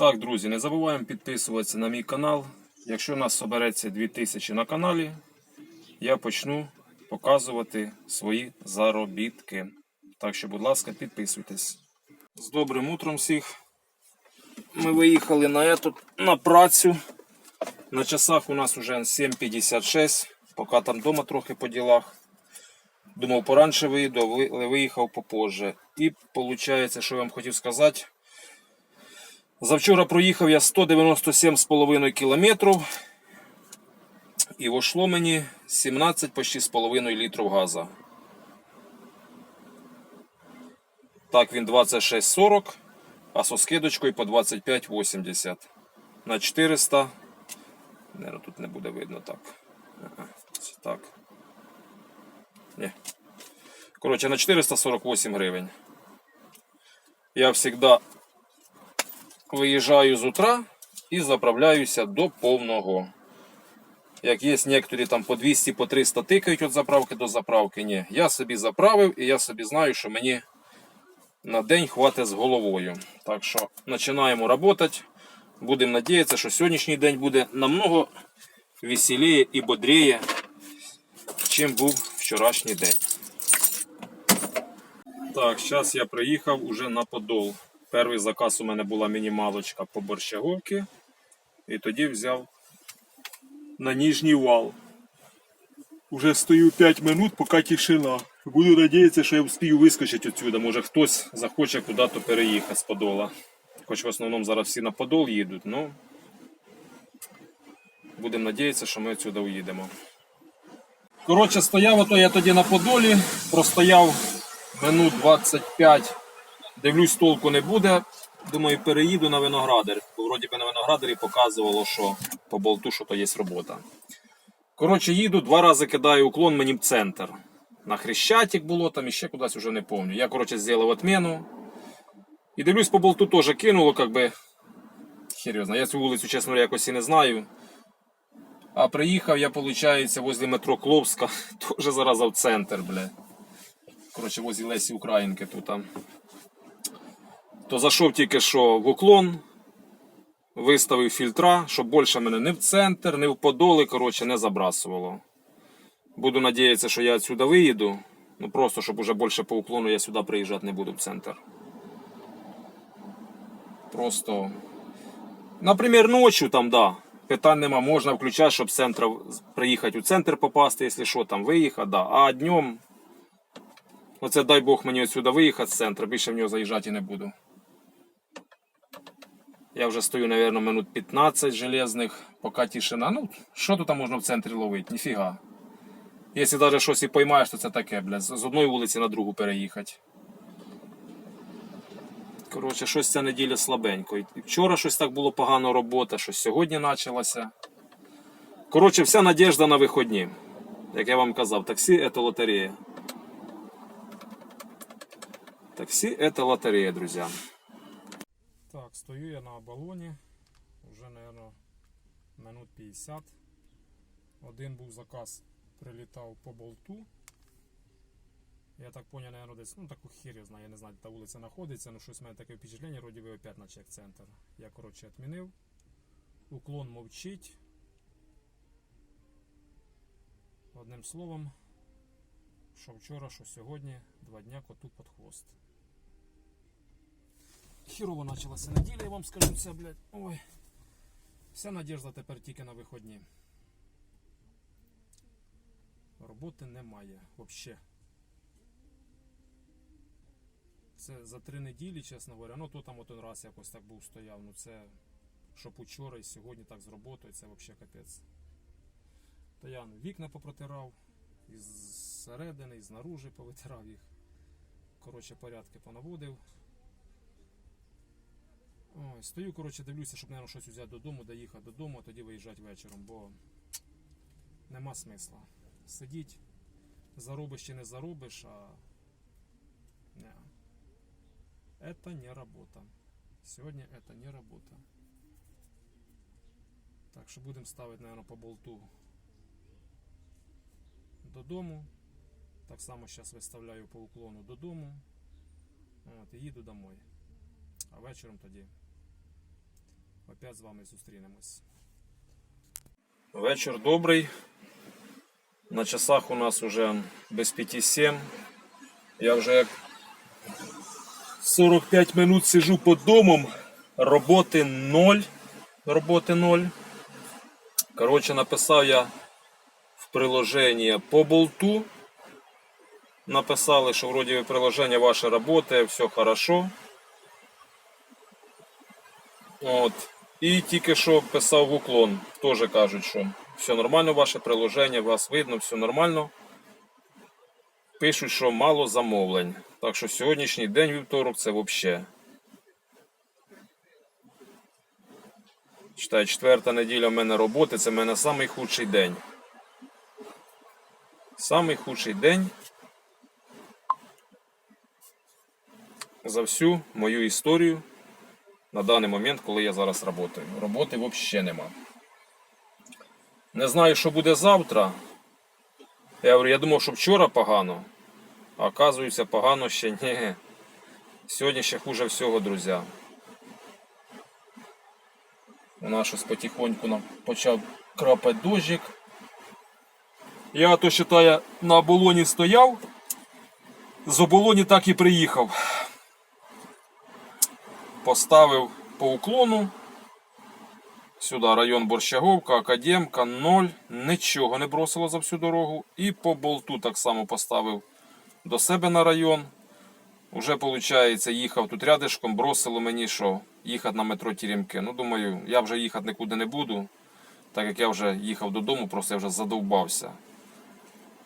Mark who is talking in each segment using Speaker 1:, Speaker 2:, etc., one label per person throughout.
Speaker 1: Так, друзі, не забуваємо підписуватися на мій канал. Якщо нас собереться 2000 на каналі, я почну показувати свої заробітки. Так що, будь ласка, підписуйтесь. З добрим утром всіх. Ми виїхали на, ету, на працю. На часах у нас вже 7.56, поки там вдома трохи по ділах. Думав, поранше виїду, але виїхав попозже. І виходить, що я вам хотів сказати. Завчора проїхав я 197,5 кілометрів і вийшло мені 17 почти з половиною літрів газу. Так, він 26,40, а со скидочкою по 25,80. На 400. Наверно, тут не буде видно так. Так. Ні. Коротше, на 448 гривень. Я завжди виїжджаю з утра і заправляюся до повного. Як є некоторі там по 200 по 300 тикають від заправки до заправки. Ні. Я собі заправив і я собі знаю, що мені на день хватить з головою. Так що починаємо працювати. Будемо надіятися, що сьогоднішній день буде намного веселіє і бодріє, чим був вчорашній день. Так, зараз я приїхав уже на Подол. Перший заказ у мене була мінімалочка по борщаговці. І тоді взяв на ніжній вал. Уже стою 5 минут, поки тишина. Буду надіятися, що я встиг вискочити відсюди. Може хтось захоче куди-то переїхати з Подола. Хоч в основному зараз всі на Подол їдуть, ну будемо надіятися, що ми відсюди уїдемо. Коротше, стояв ото я тоді на Подолі, простояв минут 25. Дивлюсь, толку не буде. Думаю, переїду на виноградар. Бо вроді би на виноградарі показувало, що по болту, що то є робота. Коротше, їду, два рази кидаю уклон мені в центр. На Хрещатик було, там і ще кудись вже не пам'ятаю. Я, коротше, зробив отмену. І дивлюсь, по болту теж кинуло, як би. Знає. Я цю вулицю, чесно якось і не знаю. А приїхав я, виходить, возле метро Кловська, теж зараз в центр, бля. Коротше, возле Лесі Українки тут там. То зайшов тільки що в уклон, виставив фільтра, щоб більше мене не в центр, не в подоли, коротше, не забрасувало. Буду надіятися, що я відсюди виїду. Ну просто, щоб уже більше по уклону я сюди приїжджати не буду в центр. Просто. Наприклад, ночі там, да. Питань нема, можна включати, щоб з центру приїхати у центр попасти, якщо що, там виїхати, да. А днем. Оце дай Бог мені отсюда виїхати з центру, більше в нього заїжджати не буду. Я вже стою, мабуть, минут 15 железних, поки тишина. Ну, що тут можна в центрі ловити? Ніфіга. Якщо навіть щось і поймаєш, то це таке, блядь, з одної вулиці на другу переїхати. Коротше, щось ця неділя слабенько. І вчора щось так було погано робота, щось сьогодні почалося. Коротше, вся надіжда на виходні. Як я вам казав, таксі це лотерея. Таксі это лотерея, друзья. Так, стою я на оболоні. Уже, наверное, минут 50. Один був заказ, прилітав по болту. Я так понял, наверное, десь, ну таку хір я знаю, я не знаю, де та вулиця знаходиться, ну щось в мене таке впечатлення, вроді ви опять на чек-центр. Я, коротше, відмінив. Уклон мовчить. Одним словом, що вчора, що сьогодні, два дня коту під хвост. Хірово почалася неділя, я вам скажу це, блядь. Ой. Вся надіжда тепер тільки на виходні. Роботи немає взагалі. Це за три неділі, чесно говоря. Ну то там один раз якось так був стояв. Ну це щоб учора і сьогодні так з роботою, це взагалі капець. То я вікна попротирав, із середини, і знаружи повитирав їх. Коротше, порядки понаводив. Стою, коротше, дивлюся, щоб, мабуть, щось взяти додому, доїхати додому, а тоді виїжджати вечором, бо нема смисла. Сидіть, заробиш чи не заробиш, а не. Это не работа. Сьогодні это не работа. Так що будемо ставити, мабуть, по болту додому. Так само зараз виставляю по уклону додому. От, і їду домой. А вечором тоді опять з вами зустрінемось. Вечір добрий. На часах у нас уже без 5-7. Я вже як 45 минут сижу під домом. Роботи ноль. Роботи ноль. Коротше, написав я в приложенні по болту. Написали, що вроді приложення ваше работає, все хорошо. От. І тільки що писав в уклон. Теж кажуть, що все нормально, ваше приложення, вас видно, все нормально. Пишуть, що мало замовлень. Так що сьогоднішній день вівторок це взагалі. Читаю, четверта неділя в мене роботи, це в мене самий худший день. Самий худший день за всю мою історію на даний момент, коли я зараз працюю. Роботи взагалі нема. Не знаю, що буде завтра. Я говорю, я думав, що вчора погано, а оказується, погано ще ні. Сьогодні ще хуже всього, друзі. У нас щось потихоньку нам почав крапати дощик. Я то вважаю, на оболоні стояв, з оболоні так і приїхав. Поставив по уклону. Сюди район Борщаговка, Академка, 0. Нічого не бросило за всю дорогу. І по болту так само поставив до себе на район. Уже, виходить, їхав тут рядишком, бросило мені, що їхати на метро Тірімки. Ну, думаю, я вже їхати нікуди не буду, так як я вже їхав додому, просто я вже задовбався.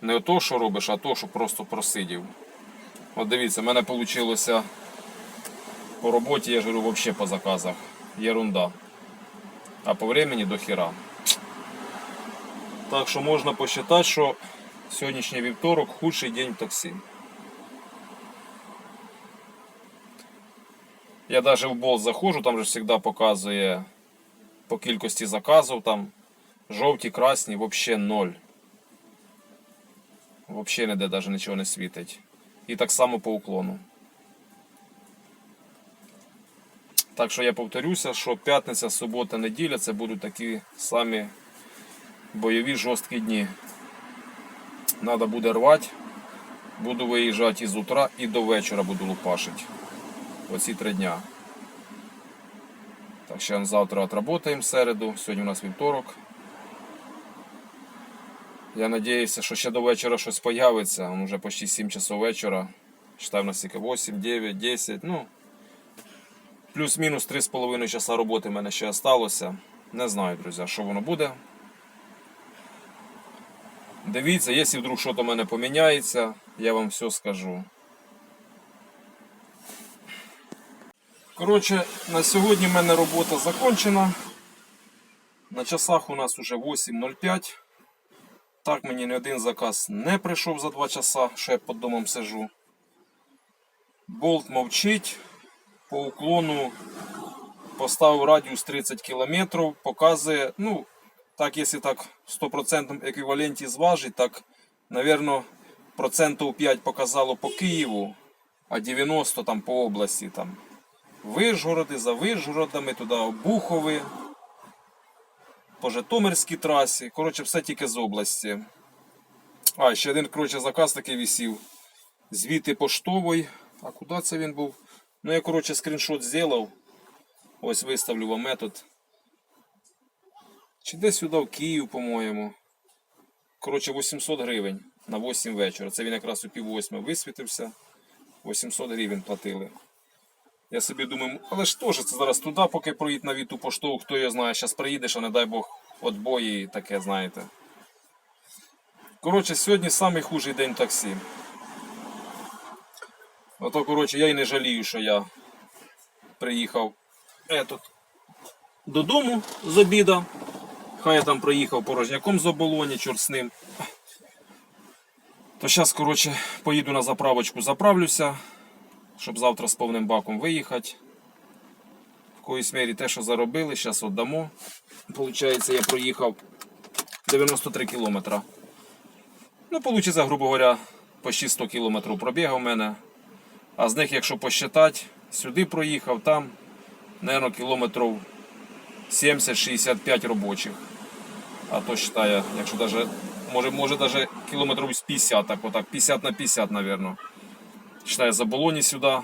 Speaker 1: Не то, що робиш, а то, що просто просидів. От дивіться, в мене вийшло по роботі, я ж говорю, взагалі по заказах. Єрунда. А по времени до хера. Так що можна посчитати, що сьогоднішній вівторок худший день в таксі. Я навіть в болт заходжу, там же завжди показує по кількості заказів, там жовті, красні, взагалі ноль. Взагалі ніде навіть нічого не світить. І так само по уклону. Так що я повторюся, що п'ятниця, субота, неділя це будуть такі самі бойові жорсткі дні. Треба буде рвати, буду виїжджати із утра і до вечора буду лупашити. Оці три дня. Так, ще завтра отработаємо середу, сьогодні у нас вівторок. Я сподіваюся, що ще до вечора щось появиться. Вже почти 7 часов вечора. Считаю, у нас тільки 8, 9, 10. Ну, плюс-мінус 3,5 часа роботи в мене ще залишилося. Не знаю, друзі, що воно буде. Дивіться, якщо вдруг щось у мене поміняється, я вам все скажу. Коротше, на сьогодні в мене робота закончена. На часах у нас вже 8.05. Так мені ні один заказ не прийшов за 2 часа, що я під домом сижу. Болт мовчить. По уклону поставив радіус 30 км, показує, ну, так, якщо так в 100% еквіваленті зважить, так, мабуть, процентів 5 показало по Києву, а 90 там по області. там. Вижгороди, за Вижгородами, туди Обухови, по Житомирській трасі. Коротше, все тільки з області. А, ще один коротше, заказ такий висів. Звіти поштовий. А куди це він був? Ну, я, коротше, скріншот зробив. Ось виставлю вам метод. Чи десь сюди в Київ, по-моєму. Коротше, 800 гривень на 8 вечора. Це він якраз у пів восьми висвітився. 800 гривень платили. Я собі думаю, але ж теж це зараз туди, поки проїдь на віту поштову, хто його знає, зараз приїдеш, а не дай Бог отбої і таке, знаєте. Коротше, сьогодні самий хужий день таксі. Ото, коротше, я й не жалію, що я приїхав етот, додому з обіда. Хай я там приїхав порожняком з оболоні, чорт з ним. То зараз, коротше, поїду на заправочку, заправлюся щоб завтра з повним баком виїхати. В коїсь мірі те, що заробили, зараз віддамо. Получається, я проїхав 93 кілометра. Ну, вийде, грубо говоря, почти 100 кілометрів пробіга у мене. А з них, якщо посчитати, сюди проїхав, там, мабуть, кілометрів 70-65 робочих. А то вважає, якщо даже, може, може даже кілометрів з 50, так отак, 50 на 50, напевно. Считаю, за Болоні сюди.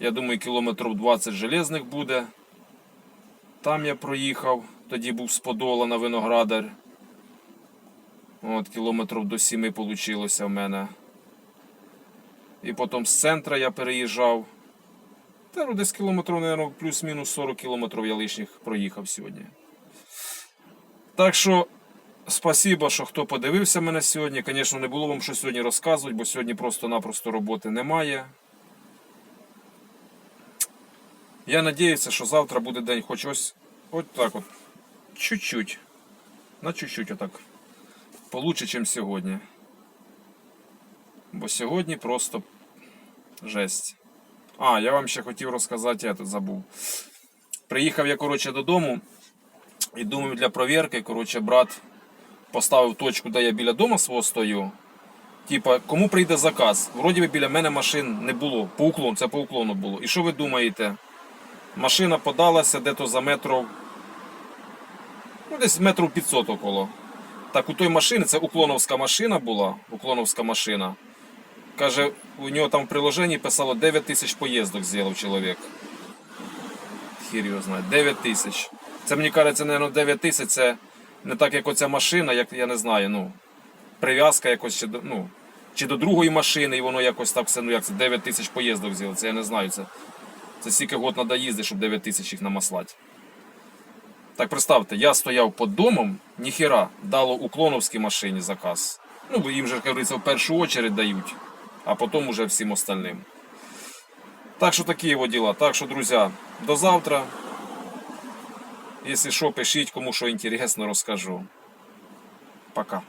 Speaker 1: Я думаю, кілометрів 20 железних буде. Там я проїхав, тоді був з Подола на Виноградар. От, кілометрів до 7 вийшло в мене. І потім з центра я переїжджав. Та ну, десь кілометрів, мабуть, плюс-мінус 40 кілометрів я лишніх проїхав сьогодні. Так що, спасибо, що хто подивився мене сьогодні. Звісно, не було вам що сьогодні розказувати, бо сьогодні просто-напросто роботи немає. Я надіюся, що завтра буде день хоч ось от так от. Чуть-чуть. На чуть-чуть отак. Получше, ніж сьогодні. Бо сьогодні просто жесть. А, я вам ще хотів розказати, я тут забув. Приїхав я, коротше, додому і думаю, для провірки, коротше, брат поставив точку, де я біля дому свого стою. Типа, кому прийде заказ? Вроді би біля мене машин не було. По уклону, це по уклону було. І що ви думаєте? Машина подалася де-то за метрів. Ну, десь метрів 500 около. Так, у той машини, це уклоновська машина була. Уклоновська машина. Каже, у нього там в приложенні писало 9 тисяч поїздок зробив чоловік. Хір його знає. 9 тисяч. Це мені кажеться, мабуть, 9 тисяч це не так, як оця машина, як я не знаю, ну, прив'язка якось чи до, ну, чи до другої машини, і воно якось так все, ну як це 9 тисяч поїздок зробив. Це я не знаю. Це, це стільки год треба їздити, щоб 9 тисяч їх намаслати. Так представте, я стояв під домом, ніхера, дало уклоновській машині заказ. Ну, бо їм же, як говориться, в першу очередь дають, а потім уже всім остальним. Так що такі його діла. Так що, друзі, до завтра. Якщо що, пишіть, кому що інтересно, розкажу. Пока.